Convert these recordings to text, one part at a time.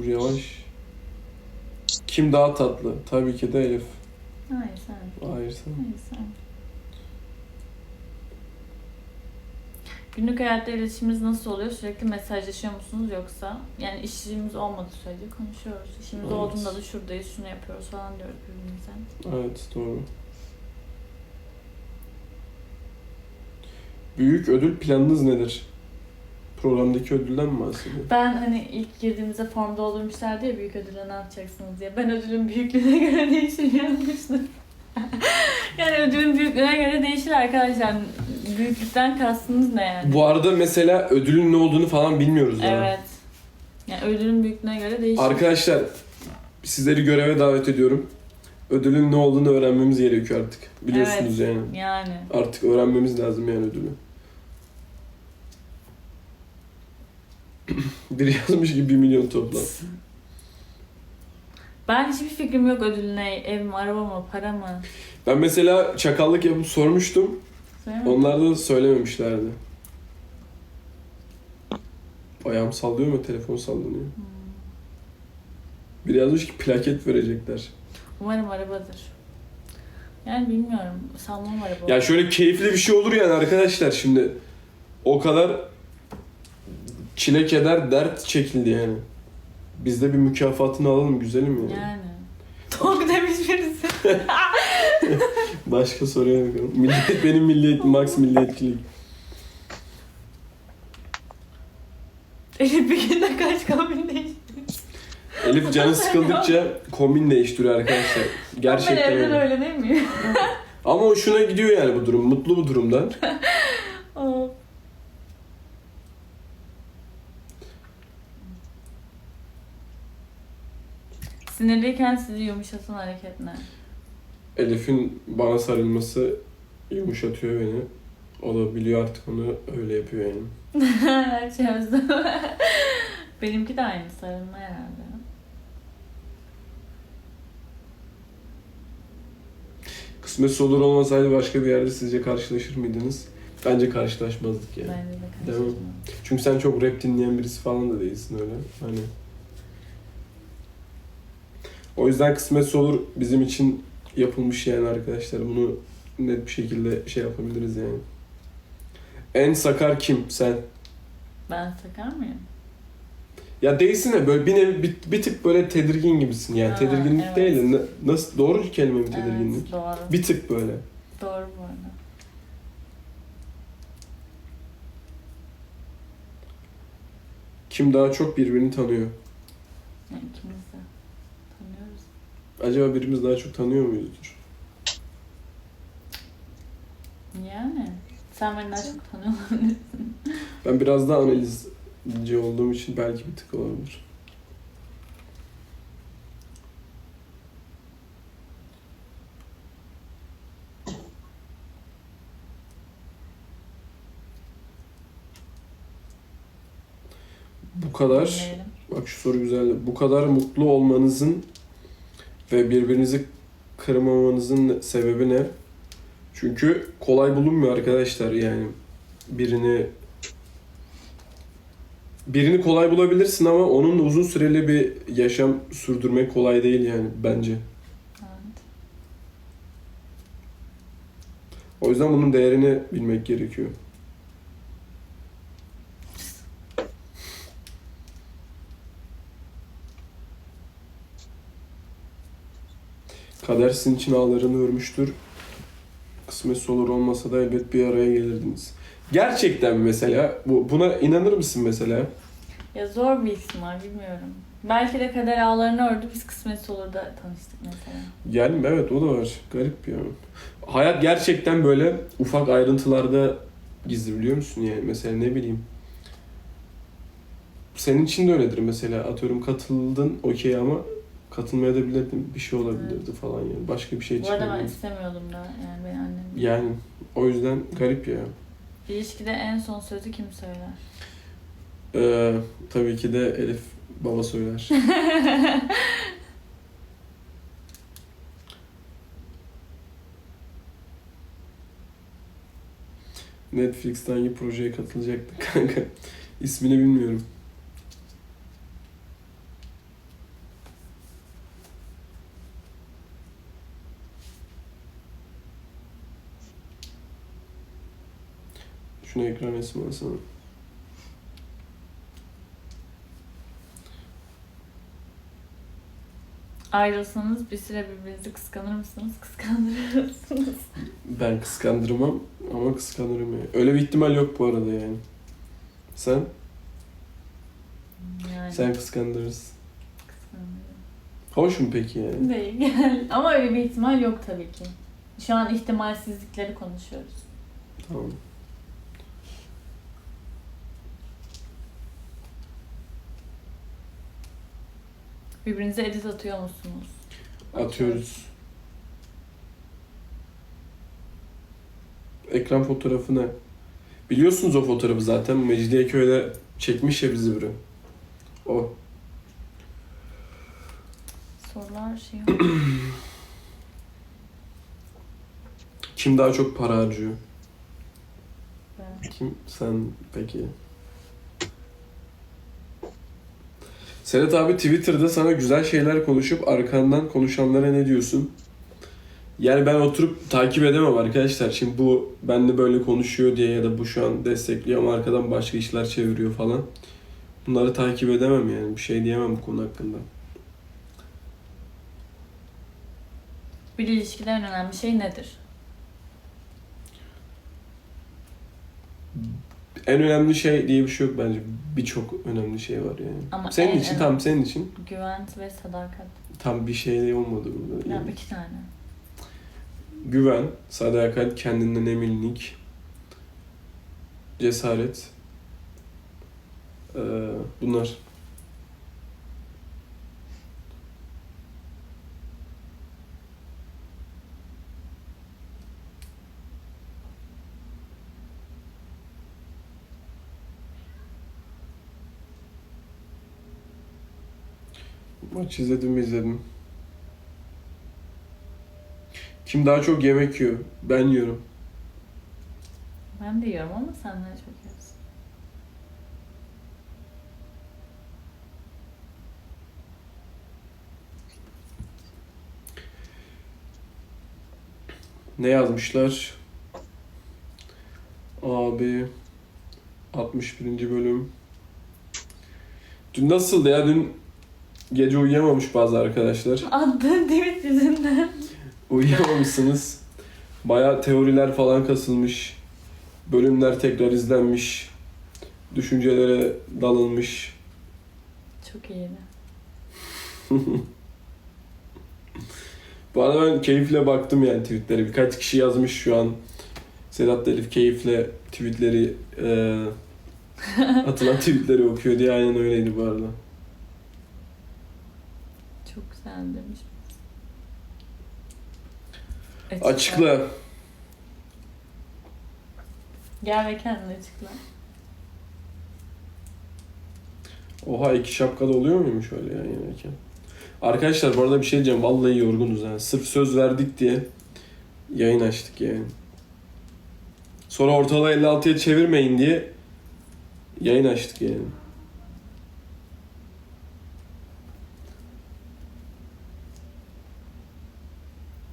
Dur yavaş. Kim daha tatlı? Tabii ki de Elif. Hayır sen. Hayır sen. Hayır sen. Günlük hayatta iletişimimiz nasıl oluyor? Sürekli mesajlaşıyor musunuz yoksa? Yani işimiz olmadığı sürece konuşuyoruz. İşimiz Evet. olduğunda da şuradayız, şunu yapıyoruz falan diyoruz birbirimize. Evet doğru. Büyük ödül planınız nedir? Programdaki ödülden mi bahsediyor? Ben hani ilk girdiğimizde form doldurmuşlar diye büyük ödüle ne yapacaksınız diye. Ben ödülün büyüklüğüne göre değişir yazmıştım. yani ödülün büyüklüğüne göre değişir arkadaşlar. Büyüklükten kastınız ne yani? Bu arada mesela ödülün ne olduğunu falan bilmiyoruz daha. Evet. Yani ödülün büyüklüğüne göre değişir. Arkadaşlar sizleri göreve davet ediyorum. Ödülün ne olduğunu öğrenmemiz gerekiyor artık. Biliyorsunuz Evet. yani. Yani. Artık öğrenmemiz lazım yani ödülü. Biri yazmış ki 1 milyon toplam. Ben hiçbir fikrim yok ödül ne? Ev mi, araba mı, para mı? Ben mesela çakallık yapıp sormuştum. Söyleme. Onlar da söylememişlerdi. Ayağım sallıyor mu? Telefon sallanıyor. Hmm. Biri yazmış ki plaket verecekler. Umarım arabadır. Yani bilmiyorum. Sanmam araba. Ya şöyle keyifli bir şey olur yani arkadaşlar şimdi. O kadar çile keder dert çekildi yani. Biz de bir mükafatını alalım güzelim yani. Yani. Tok demiş birisi. Başka soruya bakalım. Milliyet benim milliyet, max milliyetçilik. Elif bir günde kaç kombin değişti? Elif canı sıkıldıkça kombin değiştiriyor arkadaşlar. Gerçekten Ben evden öyle. öyle değil miyim? Ama hoşuna gidiyor yani bu durum. Mutlu bu durumdan. Sinirliyken sizi yumuşatan hareket ne? Elif'in bana sarılması yumuşatıyor beni. O da biliyor artık onu öyle yapıyor yani. Her şey. Benimki de aynı sarılma herhalde. Kısmetse olur olmasaydı başka bir yerde sizce karşılaşır mıydınız? Bence karşılaşmazdık yani. Bence de Değil mi? Çünkü sen çok rap dinleyen birisi falan da değilsin öyle. Hani. O yüzden kısmetse olur bizim için yapılmış yani arkadaşlar. Bunu net bir şekilde şey yapabiliriz yani. En sakar kim? Sen. Ben sakar mıyım? Ya değilsin de böyle bir, nevi, bir, bir tık böyle tedirgin gibisin yani. Ha, tedirginlik evet. değil de na- nasıl doğru kelime mi tedirginlik? Evet, doğru. Bir tık böyle. Doğru bu arada. Kim daha çok birbirini tanıyor? Yani ikimiz. Acaba birimiz daha çok tanıyor muyuzdur? Yani. Sen beni daha çok tanıyor olabilirsin. Ben biraz daha analizci olduğum için belki bir tık olabilir. Bu kadar, bak şu soru güzeldi. Bu kadar mutlu olmanızın ve birbirinizi kırmamanızın sebebi ne? Çünkü kolay bulunmuyor arkadaşlar yani. Birini birini kolay bulabilirsin ama onunla uzun süreli bir yaşam sürdürmek kolay değil yani bence. Evet. O yüzden bunun değerini bilmek gerekiyor. Kader sizin için ağlarını örmüştür. Kısmetse olur olmasa da elbet bir araya gelirdiniz. Gerçekten mesela bu buna inanır mısın mesela? Ya zor bir ihtimal bilmiyorum. Belki de kader ağlarını ördü biz kısmetse olur da tanıştık mesela. Yani evet o da var. Garip ya. Hayat gerçekten böyle ufak ayrıntılarda gizli biliyor musun yani? Mesela ne bileyim. Senin için de öyledir mesela. Atıyorum katıldın okey ama katılmaya da bilirdim. Bir şey olabilirdi falan yani. Başka bir şey Bu arada ben çıkabilirdi. istemiyordum da yani beni annem. Yani o yüzden garip ya. İlişkide en son sözü kim söyler? Ee, tabii ki de Elif baba söyler. Netflix'ten hangi projeye katılacaktı kanka? İsmini bilmiyorum. Şunu ekran resmi alsana. Ayrılsanız bir süre birbirinizi kıskanır mısınız? Kıskanır mısınız? Ben kıskandırmam ama kıskanırım yani. Öyle bir ihtimal yok bu arada yani. Sen? Yani Sen kıskandırırsın. kıskanırım. Hoş mu peki yani? Değil. yani. Ama öyle bir ihtimal yok tabii ki. Şu an ihtimalsizlikleri konuşuyoruz. Tamam. Birbirinize edit atıyor musunuz? Atıyoruz. Ekran fotoğrafı ne? Biliyorsunuz o fotoğrafı zaten. Mecidiyeköy'de çekmiş ya bizi biri. O. Sorular şey Kim daha çok para harcıyor? Ben. Kim? Sen peki. Senet abi Twitter'da sana güzel şeyler konuşup arkandan konuşanlara ne diyorsun? Yani ben oturup takip edemem arkadaşlar. Şimdi bu benle böyle konuşuyor diye ya da bu şu an destekliyor ama arkadan başka işler çeviriyor falan. Bunları takip edemem yani. Bir şey diyemem bu konu hakkında. Bir ilişkide en önemli şey nedir? En önemli şey diye bir şey yok bence. Birçok önemli şey var yani. Ama senin en için önemli- tam senin için Güven ve sadakat. tam bir şey olmadı burada. Ya Yani. iki tane. Güven, sadakat, kendinden eminlik, cesaret. Ee, bunlar. Maç izledim mi izledim. Kim daha çok yemek yiyor? Ben yiyorum. Ben de yiyorum ama senden çok yiyorsun. Ne yazmışlar? Abi 61. bölüm. Dün nasıldı ya? Dün gece uyuyamamış bazı arkadaşlar. Attığın tweet yüzünden. Uyuyamamışsınız. Baya teoriler falan kasılmış. Bölümler tekrar izlenmiş. Düşüncelere dalınmış. Çok iyiydi. Bu arada ben keyifle baktım yani tweetlere. Birkaç kişi yazmış şu an. Sedat Elif keyifle tweetleri eee atılan tweetleri okuyor diye aynen öyleydi bu arada. Çok güzel demiş. Açıkla. Gel ve kendini açıkla. Oha iki şapkada oluyor muymuş öyle yan yanayken? Arkadaşlar bu arada bir şey diyeceğim. Vallahi yorgunuz yani. Sırf söz verdik diye yayın açtık yani. Sonra ortalığı 56'ya çevirmeyin diye yayın açtık yani.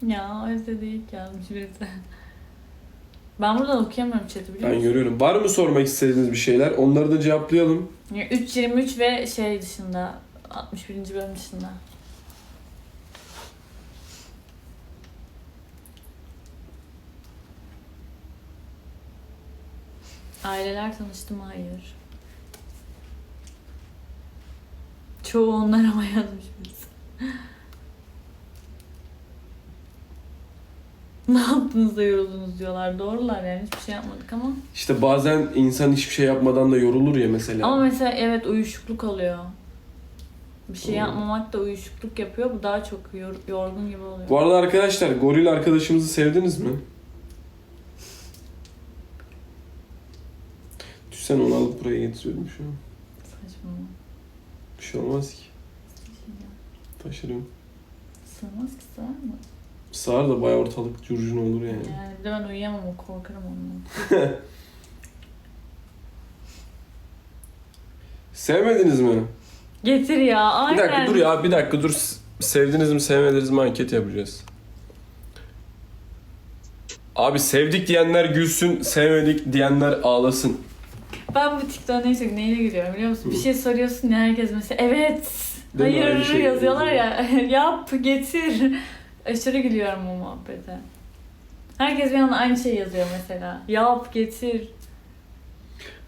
Ya özledik yazmış birisi. Ben buradan okuyamıyorum chat'i biliyor Ben musun? görüyorum. Var mı sormak istediğiniz bir şeyler? Onları da cevaplayalım. Ya 3.23 ve şey dışında 61. bölüm dışında. Aileler tanıştı mı? Hayır. Çoğu onlar ama yazmış birisi. ne yaptınız da yoruldunuz diyorlar. Doğrular yani hiçbir şey yapmadık ama. İşte bazen insan hiçbir şey yapmadan da yorulur ya mesela. Ama mesela evet uyuşukluk oluyor. Bir şey yapmamak da uyuşukluk yapıyor. Bu daha çok yor- yorgun gibi oluyor. Bu arada arkadaşlar goril arkadaşımızı sevdiniz mi? Düşsen onu alıp buraya getiriyorum şu an. Saçmalama. Bir şey olmaz ki. Şey. Taşırım. Sığmaz ki sığar mı? Sağır da bayağı ortalık curcun olur yani. Yani bir de ben uyuyamam o korkarım ondan. Sevmediniz mi? Getir ya aynen. Bir dakika dur ya bir dakika dur. Sevdiniz mi sevmediniz mi anket yapacağız. Abi sevdik diyenler gülsün, sevmedik diyenler ağlasın. Ben bu TikTok'a neyse neyine gülüyorum biliyor musun? Bir şey soruyorsun ya herkes mesela evet, Değil mi? hayır şey yazıyorlar ya yap getir. Aşırı gülüyorum bu muhabbete. Herkes bir anda aynı şey yazıyor mesela. Yap getir.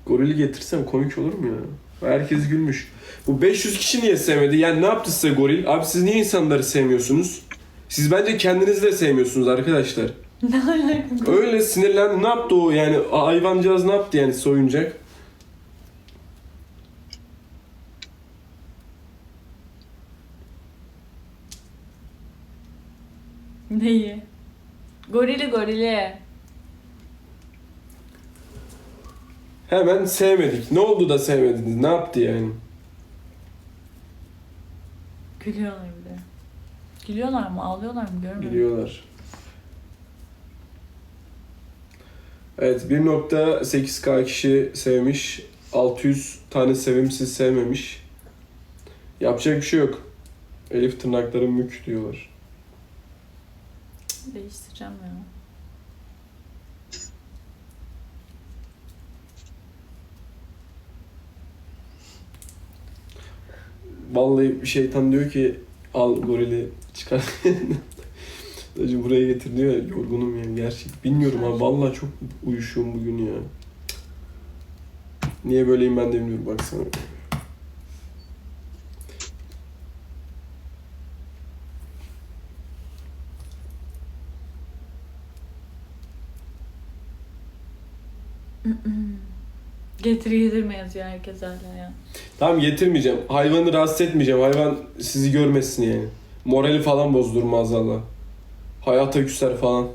Gorili getirsem komik olur mu ya? Herkes gülmüş. Bu 500 kişi niye sevmedi? Yani ne yaptı size goril? Abi siz niye insanları sevmiyorsunuz? Siz bence kendinizi de sevmiyorsunuz arkadaşlar. Ne alaka? Öyle sinirlendi. Ne yaptı o yani? Hayvancağız ne yaptı yani soyuncak? Neyi? Gorili gorili. Hemen sevmedik. Ne oldu da sevmediniz? Ne yaptı yani? Gülüyorlar bir de. Gülüyorlar mı? Ağlıyorlar mı? Görmüyorum. Biliyorlar. Evet 1.8k kişi sevmiş. 600 tane sevimsiz sevmemiş. Yapacak bir şey yok. Elif tırnakları mük diyorlar. Değiştireceğim ya. Vallahi şeytan diyor ki al gorili çıkar. Hacı buraya getir diyor ya yorgunum yani gerçek. Bilmiyorum ha vallahi çok uyuşuyorum bugün ya. Niye böyleyim ben de bilmiyorum baksana. Getir getirme yazıyor herkes hala ya. Tamam getirmeyeceğim. Hayvanı rahatsız etmeyeceğim. Hayvan sizi görmesin yani. Morali falan bozdurmaz Allah. Hayata küser falan.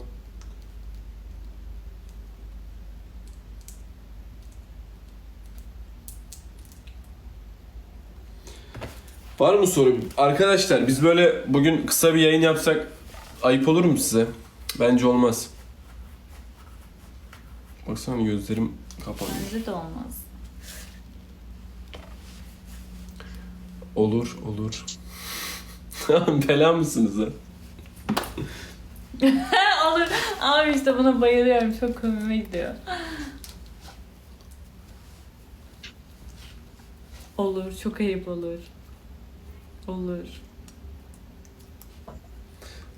Var mı soru? Arkadaşlar biz böyle bugün kısa bir yayın yapsak ayıp olur mu size? Bence olmaz. Baksana gözlerim kapalı. Bence de olmaz. Olur, olur. Bela mısınız ha? Olur. Abi işte buna bayılıyorum. Çok komime gidiyor. Olur. Çok ayıp olur. Olur.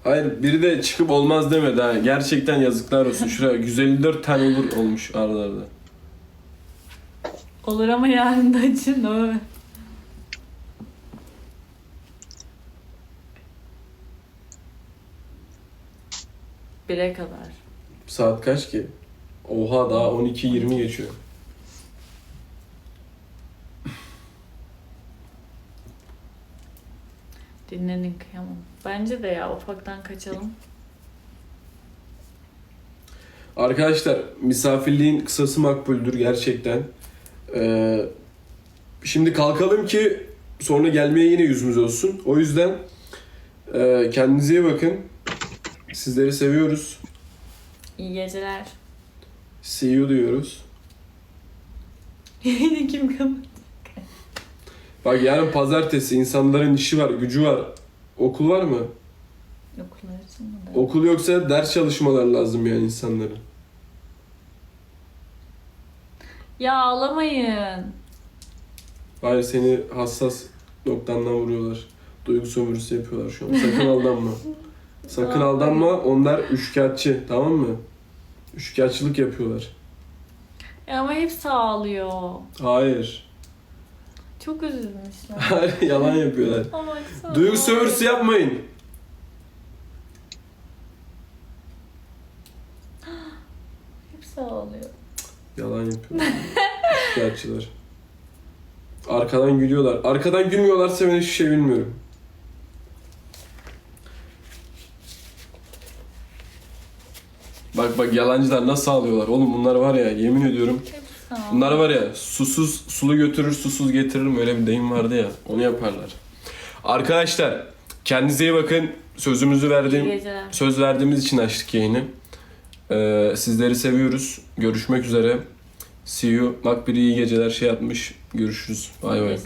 Hayır biri de çıkıp olmaz demedi ha. Gerçekten yazıklar olsun. Şuraya 154 tane olur olmuş aralarda. Olur ama yarın da açın o. Bire kadar. Saat kaç ki? Oha daha 12.20 geçiyor. Dinlenin kıyamam. Bence de ya ufaktan kaçalım. Arkadaşlar misafirliğin kısası makbuldür gerçekten. Ee, şimdi kalkalım ki sonra gelmeye yine yüzümüz olsun. O yüzden e, kendinize iyi bakın. Sizleri seviyoruz. İyi geceler. See you diyoruz. Yine kim kapat? Bak yarın pazartesi insanların işi var, gücü var. Okul var mı? De? Okul yoksa ders çalışmaları lazım yani insanların. Ya ağlamayın. Hayır seni hassas noktandan vuruyorlar. Duygu sömürüsü yapıyorlar şu an. Sakın aldanma. Sakın aldanma. Onlar üçkağıtçı. Tamam mı? Üçkağıtçılık yapıyorlar. Ya ama hepsi ağlıyor. Hayır. Çok üzülmüşler. Hayır yalan yapıyorlar. Ama baksana. Duygu sömürüsü yapmayın. Hepsi ağlıyor. Yalan yapıyorlar. Üçkağıtçılar. Arkadan gülüyorlar. Arkadan gülmüyorlarsa ben hiçbir şey bilmiyorum. Bak bak yalancılar nasıl ağlıyorlar. Oğlum bunlar var ya yemin ediyorum. Bunlar var ya susuz sulu götürür susuz getiririm öyle bir deyim vardı ya onu yaparlar. Arkadaşlar kendinize iyi bakın. Sözümüzü verdiğim söz verdiğimiz için açtık yayını. Ee, sizleri seviyoruz. Görüşmek üzere. See you. Bak iyi geceler şey yapmış. Görüşürüz. Bay bay.